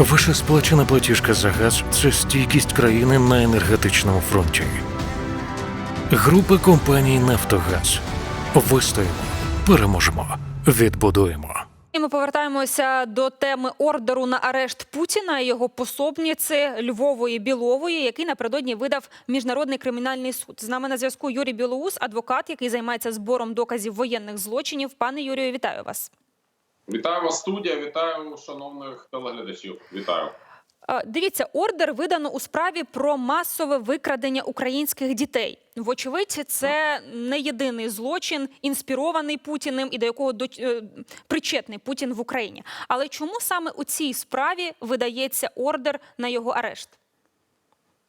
Ваша сплачена платіжка за газ це стійкість країни на енергетичному фронті. Група компаній Нафтогаз. Вистоїмо, переможемо, відбудуємо. І ми повертаємося до теми ордеру на арешт Путіна і його пособниці Львової Білової, який напередодні видав міжнародний кримінальний суд. З нами на зв'язку Юрій Білоус, адвокат, який займається збором доказів воєнних злочинів. Пане Юрію, вітаю вас. Вітаю вас, студія. Вітаю шановних телеглядачів. Вітаю. Дивіться, ордер видано у справі про масове викрадення українських дітей. Вочевидь, це не єдиний злочин, інспірований Путіним і до якого до, е, причетний Путін в Україні. Але чому саме у цій справі видається ордер на його арешт?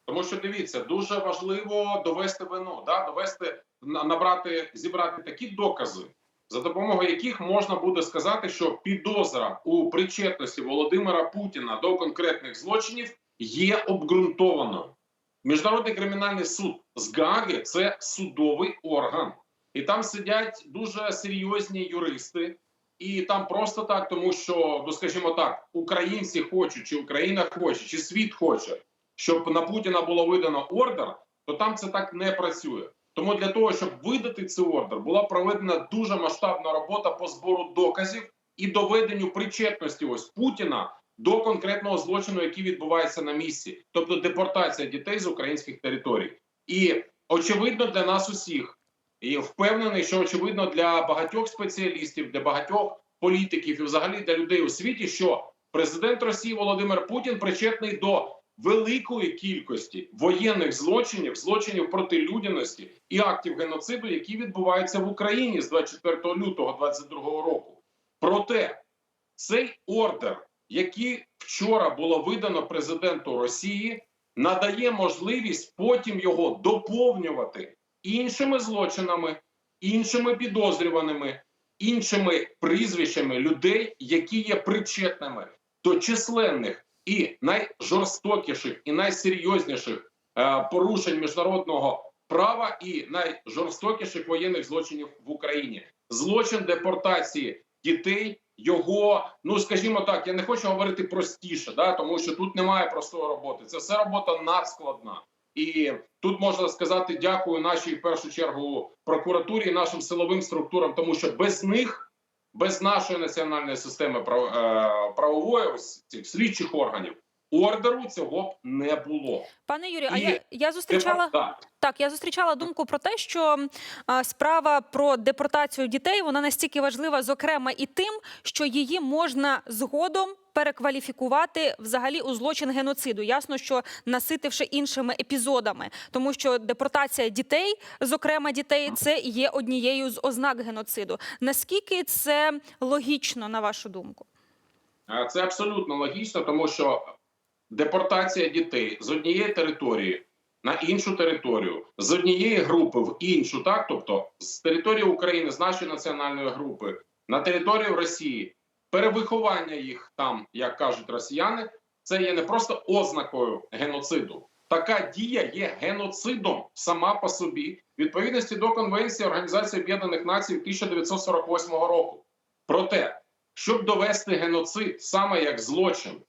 Тому що дивіться, дуже важливо довести вину, да? довести на- набрати, зібрати такі докази, за допомогою яких можна буде сказати, що підозра у причетності Володимира Путіна до конкретних злочинів є обґрунтованою. Міжнародний кримінальний суд з Гааги – це судовий орган, і там сидять дуже серйозні юристи. І там просто так, тому що, ну скажімо так, українці хочуть, чи Україна хоче, чи світ хоче, щоб на Путіна було видано ордер, то там це так не працює. Тому для того, щоб видати цей ордер, була проведена дуже масштабна робота по збору доказів і доведенню причетності ось Путіна до конкретного злочину, який відбувається на місці, тобто депортація дітей з українських територій. І очевидно для нас усіх, і впевнений, що очевидно для багатьох спеціалістів, для багатьох політиків і взагалі для людей у світі, що президент Росії Володимир Путін причетний до великої кількості воєнних злочинів, злочинів проти людяності і актів геноциду, які відбуваються в Україні з 24 лютого 2022 року. Проте цей ордер, який вчора було видано президенту Росії, надає можливість потім його доповнювати іншими злочинами, іншими підозрюваними, іншими прізвищами людей, які є причетними до численних і найжорстокіших і найсерйозніших е, порушень міжнародного права і найжорстокіших воєнних злочинів в Україні. Злочин депортації дітей. Його, ну скажімо так, я не хочу говорити простіше, да, тому що тут немає простої роботи. Це все робота надскладна. І тут можна сказати дякую нашій в першу чергу прокуратурі нашим силовим структурам, тому що без них, без нашої національної системи е, правової, ось цих слідчих органів, ордеру цього б не було. Пане Юрію, а я, я зустрічала Так. так. Я зустрічала думку про те, що а, справа про депортацію дітей вона настільки важлива, зокрема, і тим, що її можна згодом перекваліфікувати взагалі у злочин геноциду. Ясно, що наситивши іншими епізодами, тому що депортація дітей, зокрема дітей, це є однією з ознак геноциду. Наскільки це логічно, на вашу думку? Е, Це абсолютно логічно, тому що депортація дітей з однієї території на іншу територію, з однієї групи в іншу, так тобто з території України, з нашої національної групи на територію Росії, перевиховання їх там, як кажуть росіяни, це є не просто ознакою геноциду. Така дія є геноцидом сама по собі, відповідності до Конвенції Організації Об'єднаних Націй 1948 року. Проте, щоб довести геноцид саме як злочин,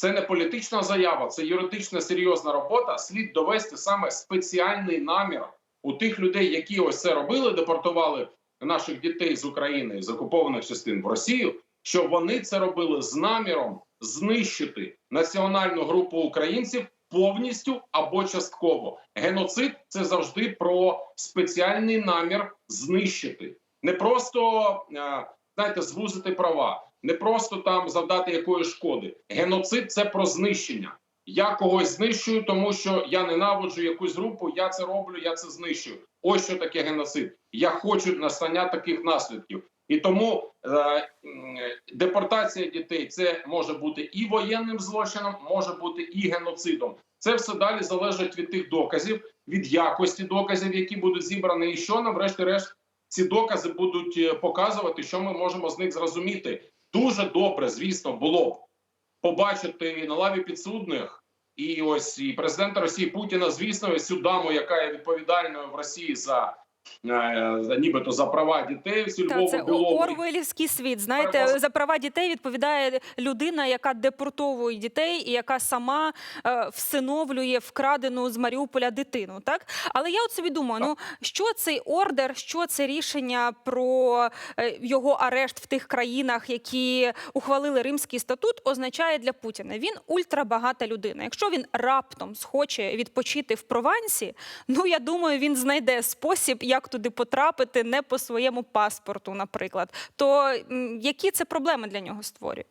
це не політична заява, це юридична серйозна робота. Слід довести саме спеціальний намір у тих людей, які ось це робили, депортували наших дітей з України з окупованих частин в Росію. Що вони це робили з наміром знищити національну групу українців повністю або частково. Геноцид це завжди про спеціальний намір знищити, не просто е, знаєте, звузити права, не просто там завдати якоїсь шкоди. Геноцид це про знищення. Я когось знищую, тому що я ненавиджу якусь групу. Я це роблю, я це знищую. Ось що таке геноцид. Я хочу настання таких наслідків. І тому е, депортація дітей це може бути і воєнним злочином, може бути і геноцидом. Це все далі залежить від тих доказів, від якості доказів, які будуть зібрані, і що нам, врешті-решт, ці докази будуть е, показувати, що ми можемо з них зрозуміти. Дуже добре, звісно, було б побачити на лаві підсудних. І ось і президента Росії Путіна, звісно, цю даму, яка є відповідальною в Росії за- нібито за права дітей. Всі Та, це Орвелівський світ. Знаєте, за права дітей відповідає людина, яка депортовує дітей і яка сама е, всиновлює вкрадену з Маріуполя дитину. Так, але я от собі думаю, ну що цей ордер, що це рішення про е, його арешт в тих країнах, які ухвалили Римський статут, означає для Путіна. Він ультрабагата людина. Якщо він раптом схоче відпочити в Провансі, ну я думаю, він знайде спосіб, як туди потрапити не по своєму паспорту, наприклад. То які це проблеми для нього створює?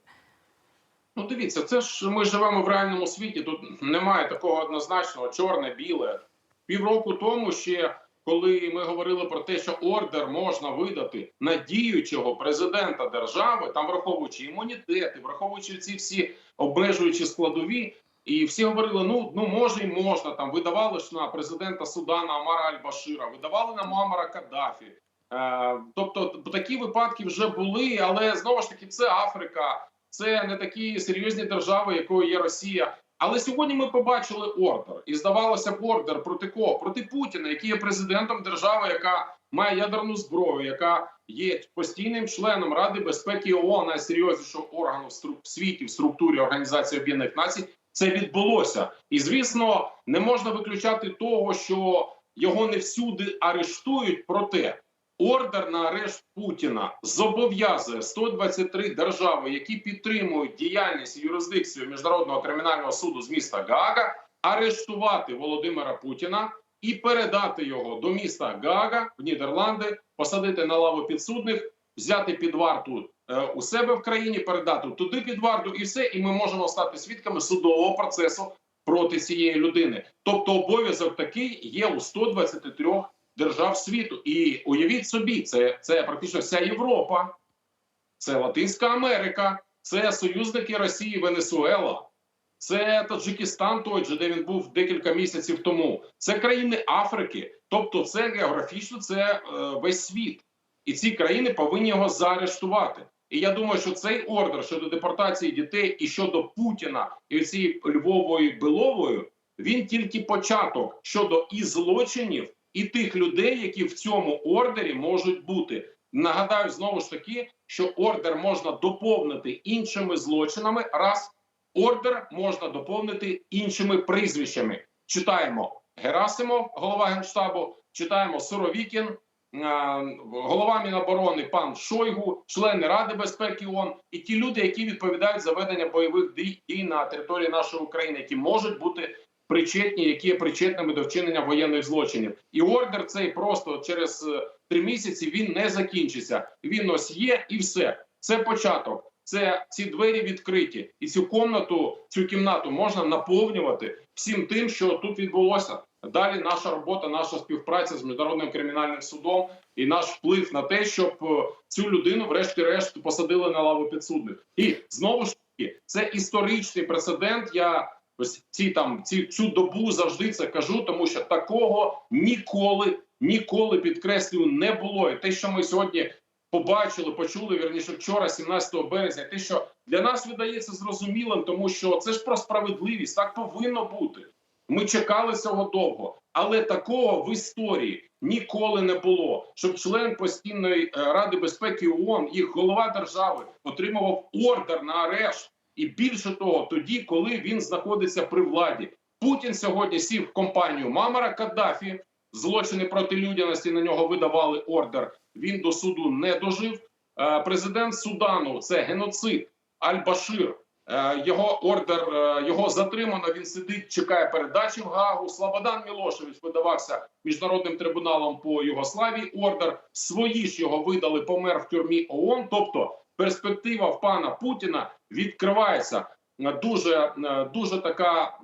Ну, дивіться, це ж ми живемо в реальному світі. Тут немає такого однозначного чорне, біле. Півроку тому ще, коли ми говорили про те, що ордер можна видати на діючого президента держави, там враховуючи імунітети, враховуючи ці всі обмежуючі складові, і всі говорили: ну ну може і можна. Там видавали ж на президента Судана Амара Аль-Башира, видавали на Муамара Каддафі. Е, тобто такі випадки вже були, але знову ж таки це Африка. Це не такі серйозні держави, якою є Росія. Але сьогодні ми побачили ордер, і здавалося б, ордер проти кого? Проти Путіна, який є президентом держави, яка має ядерну зброю, яка є постійним членом Ради безпеки ООН, найсерйознішого органу в стру- в світі в структурі Організації Об'єднаних Націй. Це відбулося, і звісно, не можна виключати того, що його не всюди арештують. Проте ордер на арешт Путіна зобов'язує 123 держави, які підтримують діяльність і юрисдикцію міжнародного кримінального суду з міста Гаага, арештувати Володимира Путіна і передати його до міста Гаага в Нідерланди, посадити на лаву підсудних, взяти під варту е, у себе в країні, передати туди під варту, і все. І ми можемо стати свідками судового процесу проти цієї людини. Тобто, обов'язок такий є у 123 держав світу. І уявіть собі, це, це практично вся Європа, це Латинська Америка, це союзники Росії, Венесуела, це Таджикистан, той же, де він був декілька місяців тому. Це країни Африки. Тобто, це географічно це е, весь світ. І ці країни повинні його заарештувати. І я думаю, що цей ордер щодо депортації дітей і щодо Путіна і цієї Львової Белової, він тільки початок щодо і злочинів, і тих людей, які в цьому ордері можуть бути. Нагадаю знову ж таки, що ордер можна доповнити іншими злочинами. Раз ордер можна доповнити іншими прізвищами. Читаємо Герасимов, голова генштабу, читаємо Суровікін, голова Міноборони пан Шойгу, члени Ради безпеки ООН і ті люди, які відповідають за ведення бойових дій дій на території нашої України, які можуть бути причетні, які є причетними до вчинення воєнних злочинів. І ордер цей просто через е, три місяці він не закінчиться. Він ось є і все. Це початок. Це ці двері відкриті, і цю комнату, цю кімнату можна наповнювати всім тим, що тут відбулося. Далі наша робота, наша співпраця з міжнародним кримінальним судом і наш вплив на те, щоб е, цю людину, врешті-решт, посадили на лаву підсудних. І знову ж таки, це історичний прецедент. Я ось ці там ці цю добу завжди це кажу, тому що такого ніколи, ніколи підкреслюю, не було. І те, що ми сьогодні побачили, почули вірніше вчора, 17 березня, те, що для нас видається зрозумілим, тому що це ж про справедливість, так повинно бути. Ми чекали цього довго, але такого в історії ніколи не було. Щоб член постійної е, ради безпеки ООН, їх голова держави, отримував ордер на арешт. І більше того, тоді, коли він знаходиться при владі, Путін сьогодні сів в компанію Мамара Каддафі. Злочини проти людяності на нього видавали ордер. Він до суду не дожив. Е, Президент Судану це геноцид Аль-Башир. Е, Його ордер е, його затримано. Він сидить, чекає передачі в Гагу. Слободан Мілошевич видавався міжнародним трибуналом по Югославії. Ордер свої ж його видали, помер в тюрмі ООН. Тобто перспектива в пана Путіна відкривається е, дуже, дуже така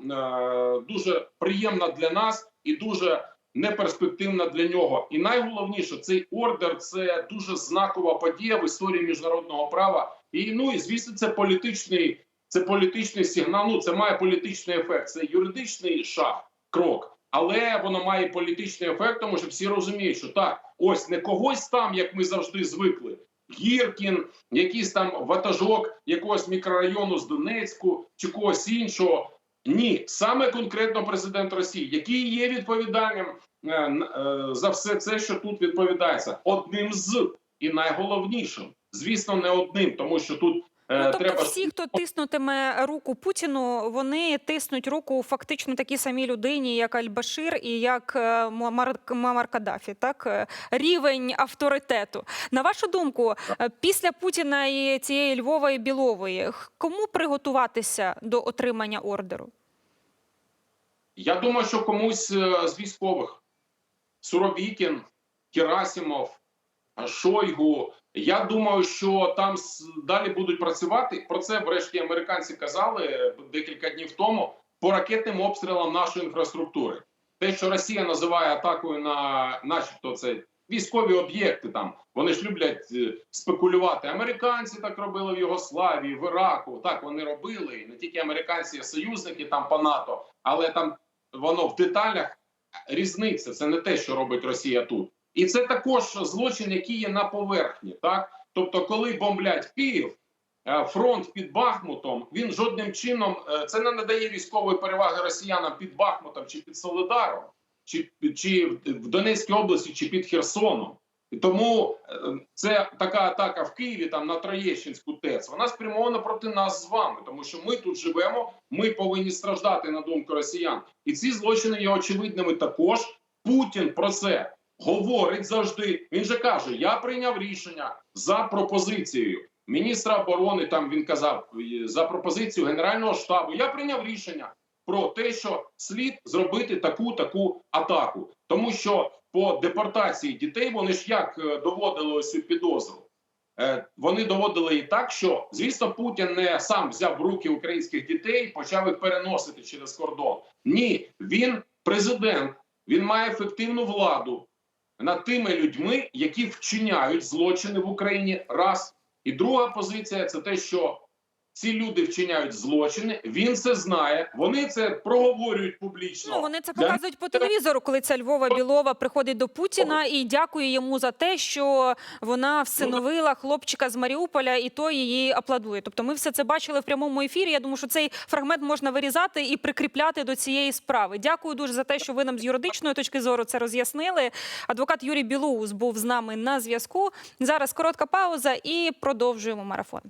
дуже приємна для нас і дуже неперспективна для нього. І найголовніше, цей ордер це дуже знакова подія в історії міжнародного права. І ну і звісно, це політичний, це політичний сигнал. Ну це має політичний ефект. Це юридичний шаг, крок. Але воно має політичний ефект, тому що всі розуміють, що так, ось не когось там, як ми завжди звикли. Гіркін, якийсь там ватажок якогось мікрорайону з Донецьку чи когось іншого. Ні, саме конкретно президент Росії, який є відповідальним е, е, за все це, що тут відповідається, одним з і найголовнішим, звісно, не одним, тому що тут Ну, тобто треба всі, хто тиснутиме руку Путіну, вони тиснуть руку фактично такій самій людині, як Аль-Башир і як е, Муаммар Каддафі. Так Е, рівень авторитету. На вашу думку, е, після Путіна і цієї Львової Білової, кому приготуватися до отримання ордеру? Я думаю, що комусь е, з військових Суровікін, Герасимов, е, Шойгу. Я думаю, що там далі будуть працювати. Про це, врешті, американці казали е, декілька днів тому по ракетним обстрілам нашої інфраструктури. Те, що Росія називає атакою на, начебто, це військові об'єкти. Там вони ж люблять е, спекулювати. Американці так робили в Югославії, в Іраку. Так вони робили. Не тільки американці, а союзники там по НАТО, але там воно в деталях різниця. Це не те, що робить Росія тут, і це також злочин, який є на поверхні. Так, тобто, коли бомблять Київ, е, фронт під Бахмутом, він жодним чином е, це не надає військової переваги росіянам під Бахмутом чи під Солидаром, чи, чи в Донецькій області, чи під Херсоном. І тому е, це така атака в Києві там на Троєщинську ТЕЦ. Вона спрямована проти нас з вами, тому що ми тут живемо. Ми повинні страждати на думку росіян, і ці злочини є очевидними. Також Путін про це говорить завжди. Він же каже: Я прийняв рішення за пропозицією міністра оборони. Там він казав е, за пропозицію генерального штабу. Я прийняв рішення про те, що слід зробити таку таку атаку, тому що по депортації дітей вони ж як е, доводили ось цю підозру. Е, Вони доводили і так, що звісно Путін не сам взяв в руки українських дітей, почав їх переносити через кордон. Ні, він президент, він має ефективну владу над тими людьми, які вчиняють злочини в Україні. Раз і друга позиція це те, що ці люди вчиняють злочини. Він це знає. Вони це проговорюють публічно. Ну, вони це показують по телевізору, коли ця Львова Білова приходить до Путіна і дякує йому за те, що вона всиновила хлопчика з Маріуполя, і той її аплодує. Тобто, ми все це бачили в прямому ефірі. Я думаю, що цей фрагмент можна вирізати і прикріпляти до цієї справи. Дякую дуже за те, що ви нам з юридичної точки зору це роз'яснили. Адвокат Юрій Білоус був з нами на зв'язку. Зараз коротка пауза і продовжуємо марафон.